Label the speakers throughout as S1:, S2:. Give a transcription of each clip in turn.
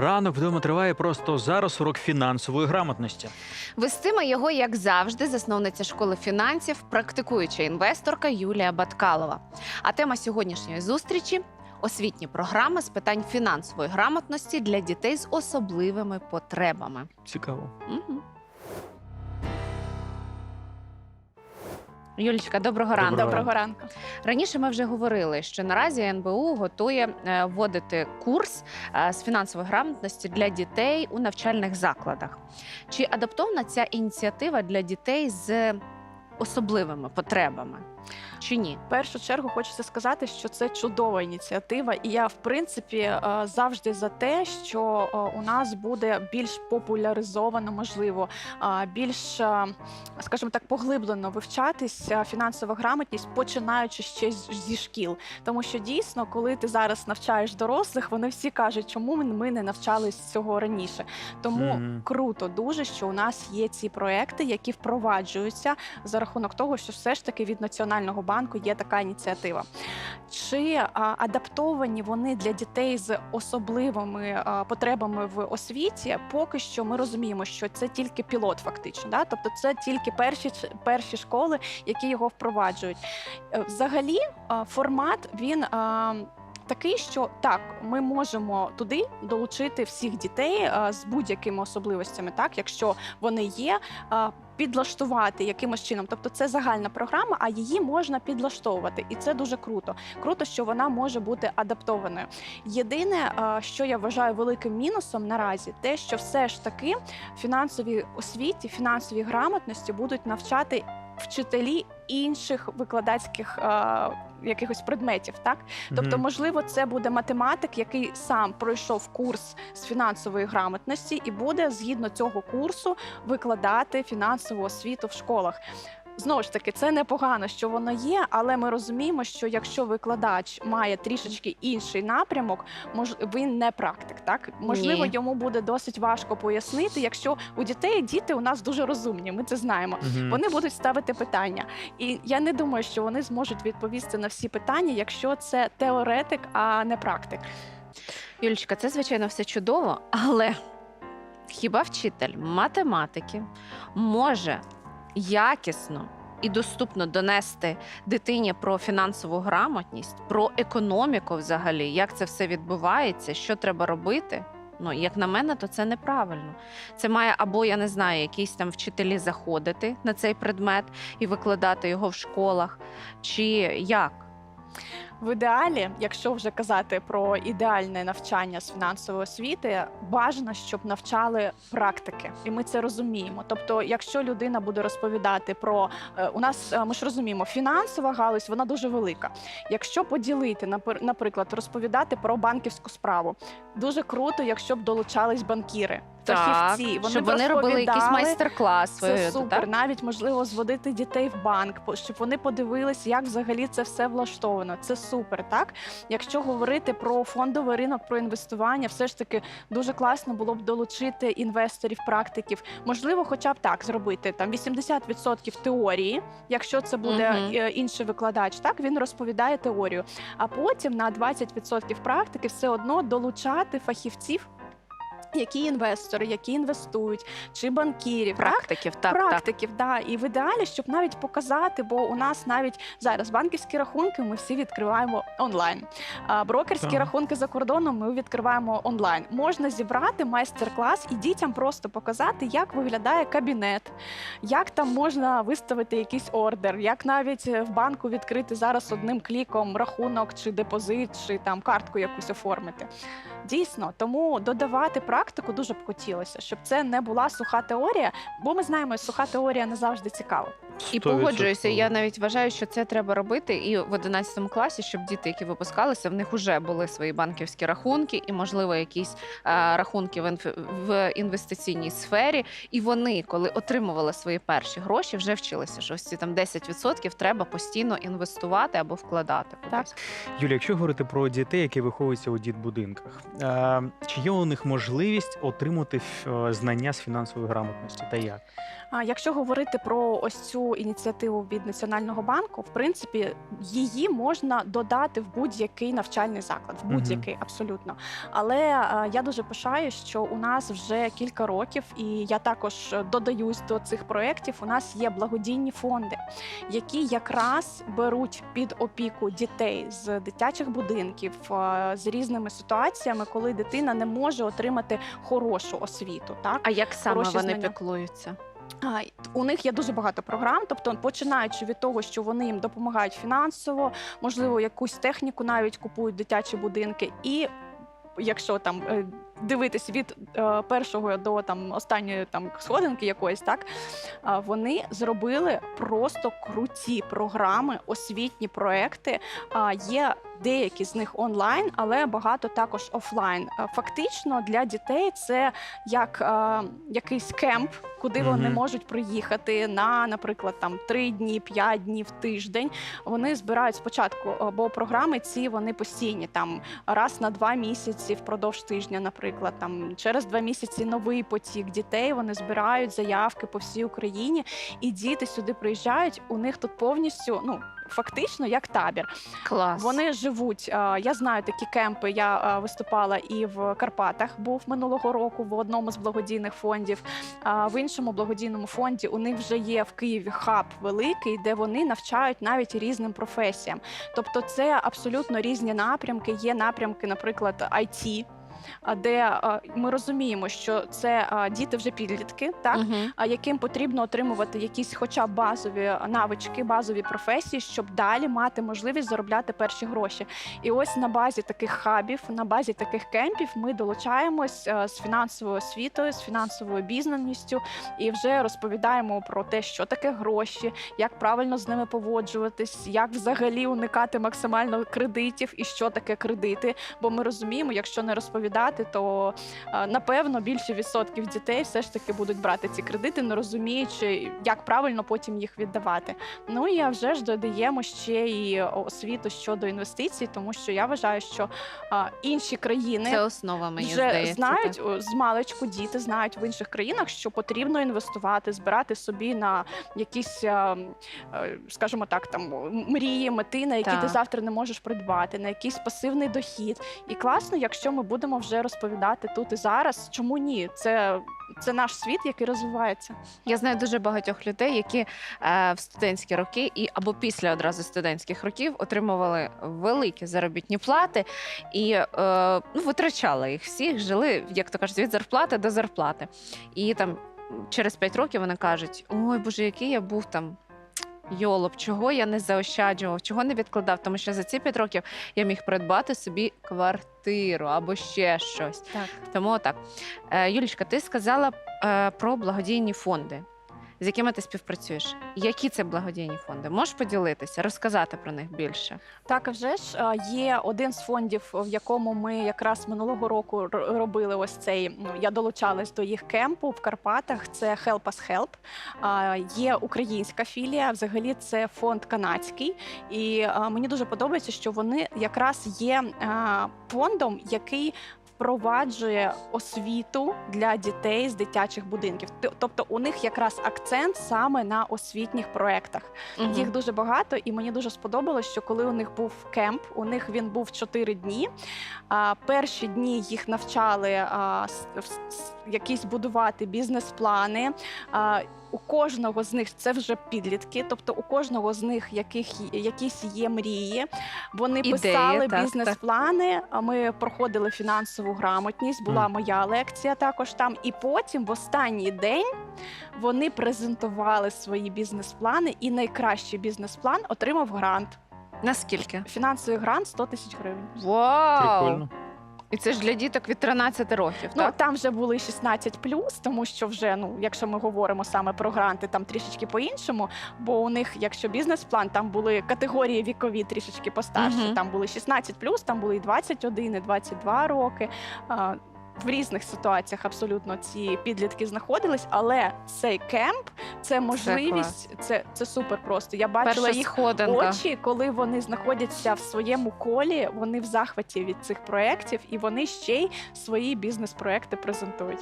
S1: Ранок вдома триває просто зараз урок фінансової грамотності.
S2: Вестиме його, як завжди, засновниця школи фінансів, практикуюча інвесторка Юлія Баткалова. А тема сьогоднішньої зустрічі освітні програми з питань фінансової грамотності для дітей з особливими потребами.
S1: Цікаво.
S2: Угу. Юлічка, доброго ранку.
S1: Доброго
S3: ранку.
S2: Раніше ми вже говорили, що наразі НБУ готує е, вводити курс е, з фінансової грамотності для дітей у навчальних закладах. Чи адаптована ця ініціатива для дітей з особливими потребами? Чи ні?
S3: В першу чергу хочеться сказати, що це чудова ініціатива, і я в принципі е, завжди за те, що е, у нас буде більш популяризовано, можливо, е, більш, скажімо так, поглиблено вивчатися фінансова грамотність, починаючи ще зі шкіл. Тому що дійсно, коли ти зараз навчаєш дорослих, вони всі кажуть, чому ми- не навчались цього раніше. Тому
S1: Мгм.
S3: круто дуже, що у нас є ці проекти, які впроваджуються за рахунок того, що все ж таки від національного банку є така ініціатива. Чи адаптовані вони для дітей з особливими потребами в освіті? Поки що ми розуміємо, що це тільки пілот, фактично. Да? Тобто, це тільки перші перші школи, які його впроваджують. Е, Взагалі, формат він. Такий, що так, ми можемо туди долучити всіх дітей а, з будь-якими особливостями, так якщо вони є, а, підлаштувати якимось чином. Тобто це загальна програма, а її можна підлаштовувати, і це дуже круто. Круто, що вона може бути адаптованою. Єдине, що я вважаю великим мінусом наразі, те, що все ж таки фінансовій освіті, фінансовій грамотності будуть навчати вчителі інших викладацьких. Якихось предметів, так тобто, можливо, це буде математик, який сам пройшов курс з фінансової грамотності, і буде згідно цього курсу викладати фінансову освіту в школах. Знову ж таки, це непогано, що воно є, але ми розуміємо, що якщо викладач має трішечки інший напрямок, мож він не практик. Так можливо,
S2: Ні.
S3: йому буде досить важко пояснити, якщо у дітей діти у нас дуже розумні, ми це знаємо.
S1: Мгм.
S3: Вони будуть ставити питання, і я не думаю, що вони зможуть відповісти на всі питання, якщо це теоретик, а не практик.
S2: Юлічка, це звичайно все чудово, але хіба вчитель математики може якісно і доступно донести дитині про фінансову грамотність, про економіку взагалі, як це все відбувається, що треба робити? Ну, як на мене, то це неправильно. Це має або я не знаю, якісь там вчителі заходити на цей предмет і викладати його в школах, чи як?
S3: В ідеалі, якщо вже казати про ідеальне навчання з фінансової освіти, бажано, щоб навчали практики, і ми це розуміємо. Тобто, якщо людина буде розповідати про е, у нас, е, ми ж розуміємо, фінансова галузь вона дуже велика. Якщо поділити, напр- наприклад, розповідати про банківську справу, дуже круто, якщо б долучались банкіри. Фахівці, вони
S2: щоб вони робили якийсь майстер-клас.
S3: це супер.
S2: так?
S3: Навіть можливо зводити дітей в банк, щоб вони подивились, як взагалі це все влаштовано. Це супер. Так, якщо говорити про фондовий ринок, про інвестування, все ж таки дуже класно було б долучити інвесторів, практиків. Можливо, хоча б так зробити там 80% теорії, якщо це буде е, інший викладач. Так він розповідає теорію. А потім на 20% практики все одно долучати фахівців. Які інвестори, які інвестують, чи банкірів.
S2: Практиків, так, так.
S3: практиків, да, і в ідеалі, щоб навіть показати, бо у нас навіть зараз банківські рахунки ми всі відкриваємо онлайн. А брокерські
S1: Так.
S3: рахунки за кордоном ми відкриваємо онлайн. Можна зібрати майстер-клас і дітям просто показати, як виглядає кабінет, як там можна виставити якийсь ордер, як навіть в банку відкрити зараз одним кліком рахунок чи депозит, чи там картку якусь оформити. Дійсно, тому додавати практику дуже б хотілося, щоб це не була суха теорія, бо ми знаємо, суха теорія не завжди цікава.
S2: І погоджуюся. Я навіть вважаю, що це треба робити і в 11 класі, щоб діти, які випускалися, в них вже були свої банківські рахунки, і можливо якісь е, рахунки в, інф- в інвестиційній сфері. І вони, коли отримували свої перші гроші, вже вчилися, що ось ці там 10% треба постійно інвестувати або вкладати. кудись.
S1: Юлія, якщо говорити про дітей, які виховуються у дітбудинках, е, чи є у них можливість отримати е, знання з фінансової грамотності та як?
S3: А якщо говорити про ось цю ініціативу від Національного банку, в принципі, її можна додати в будь-який навчальний заклад, в будь-який абсолютно. Але е, я дуже пишаю, що у нас вже кілька років, і я також додаюсь до цих проєктів. У нас є благодійні фонди, які якраз беруть під опіку дітей з дитячих будинків е, з різними ситуаціями, коли дитина не може отримати хорошу освіту. Так
S2: А як саме
S3: Хороші
S2: вони
S3: знання.
S2: піклуються?
S3: У них є дуже багато програм, тобто починаючи від того, що вони їм допомагають фінансово, можливо, якусь техніку навіть купують дитячі будинки, і якщо там е, дивитись від е, першого до там останньої там сходинки якоїсь, так вони зробили просто круті програми, освітні проекти. Є деякі з них онлайн, але багато також офлайн. Фактично для дітей це як е, якийсь кемп, куди вони
S1: Мгм.
S3: можуть приїхати на, наприклад, там три дні, п'ять днів, тиждень. Вони збирають спочатку, бо програми ці вони постійні, там раз на два місяці впродовж тижня, наприклад, там через два місяці новий потік дітей. Вони збирають заявки по всій Україні, і діти сюди приїжджають. У них тут повністю ну. Фактично як табір.
S2: Клас.
S3: Вони живуть. Я знаю такі кемпи. Я виступала і в Карпатах. Був минулого року в одному з благодійних фондів. А в іншому благодійному фонді у них вже є в Києві хаб великий, де вони навчають навіть різним професіям. Тобто, це абсолютно різні напрямки. Є напрямки, наприклад, IT, де ми розуміємо, що це діти вже підлітки, так а яким потрібно отримувати якісь, хоча б базові навички, базові професії, щоб далі мати можливість заробляти перші гроші. І ось на базі таких хабів, на базі таких кемпів, ми долучаємось е, з фінансовою освітою, з фінансовою бізнаністю і вже розповідаємо про те, що таке гроші, як правильно з ними поводжуватись, як взагалі уникати максимально кредитів і що таке кредити. Бо ми розуміємо, якщо не розповідати, то е, напевно більше відсотків дітей все ж таки будуть брати ці кредити, не розуміючи, як правильно потім їх віддавати. Ну і а вже ж додаємо ще і освіту щодо інвестицій, тому що я вважаю, що інші країни.
S2: Це основа, мені
S3: Вже
S2: здається.
S3: знають
S2: так.
S3: з маличку діти знають в інших країнах, що потрібно інвестувати, збирати собі на якісь, а, е, скажімо так, там мрії, мети, на які ти завтра не можеш придбати, на якийсь пасивний дохід. І класно, якщо ми будемо вже розповідати тут і зараз, чому ні? Це, це наш світ, який розвивається.
S2: Я знаю дуже багатьох людей, які е, в студентські роки і або після одразу студентських років отримували великі заробітні плати і е, ну, витрачали їх всіх, жили, як то кажуть, від зарплати до зарплати. І там через 5 років вони кажуть: ой, боже, який я був там. Йолоп, чого я не заощаджував, чого не відкладав, тому що за ці п'ять років я міг придбати собі квартиру або ще щось.
S3: Так.
S2: Тому так. Е, Юлічка, ти сказала е, про благодійні фонди, з якими ти співпрацюєш. Які це благодійні фонди? Можеш поділитися, розказати про них більше?
S3: Так, вже ж є один з фондів, в якому ми якраз минулого року робили ось цей. Я долучалась до їх кемпу в Карпатах. Це Help Us Help. Є українська філія. Взагалі це фонд канадський. І мені дуже подобається, що вони якраз є фондом, який впроваджує освіту для дітей з дитячих будинків. Тобто у них якраз акцент саме на освітніх проектах. Їх дуже багато, і мені дуже сподобалось, що коли у них був кемп, у них він був 4 дні. А, перші дні їх навчали а, с- с- с- якісь будувати бізнес-плани. А, у кожного з них це вже підлітки, тобто у кожного з них яких якісь є мрії. Вони
S2: Ідеї,
S3: писали бізнес-плани. Ми проходили фінансову грамотність. Була моя лекція також там. І потім, в останній день, вони презентували свої бізнес-плани, і найкращий бізнес-план отримав грант.
S2: Наскільки?
S3: Фінансовий грант 100 тисяч гривень.
S2: Вау!
S1: Прикольно.
S2: І це ж для діток від 13 років,
S3: Ну
S2: так?
S3: там вже були 16 тому що вже ну, якщо ми говоримо саме про гранти, там трішечки по-іншому. Бо у них, якщо бізнес-план, там були категорії вікові трішечки постарше.
S2: Угу.
S3: Там були 16 там були і 21, і 22 роки. В різних ситуаціях абсолютно ці підлітки знаходились, але цей кемп це можливість, це, це супер просто. Я бачила
S2: Перша
S3: їх
S2: сходинка.
S3: очі, коли вони знаходяться в своєму колі, вони в захваті від цих проєктів, і вони ще й свої бізнес-проекти презентують.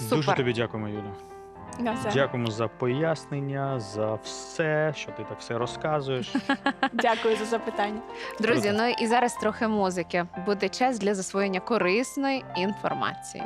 S1: Дуже
S2: Супер.
S1: тобі дякуємо, Юля.
S3: Навзаєм.
S1: Дякуємо за пояснення, за все, що ти так все розказуєш.
S3: Дякую за запитання.
S2: Друзі, ну і зараз трохи музики. Буде час для засвоєння корисної інформації.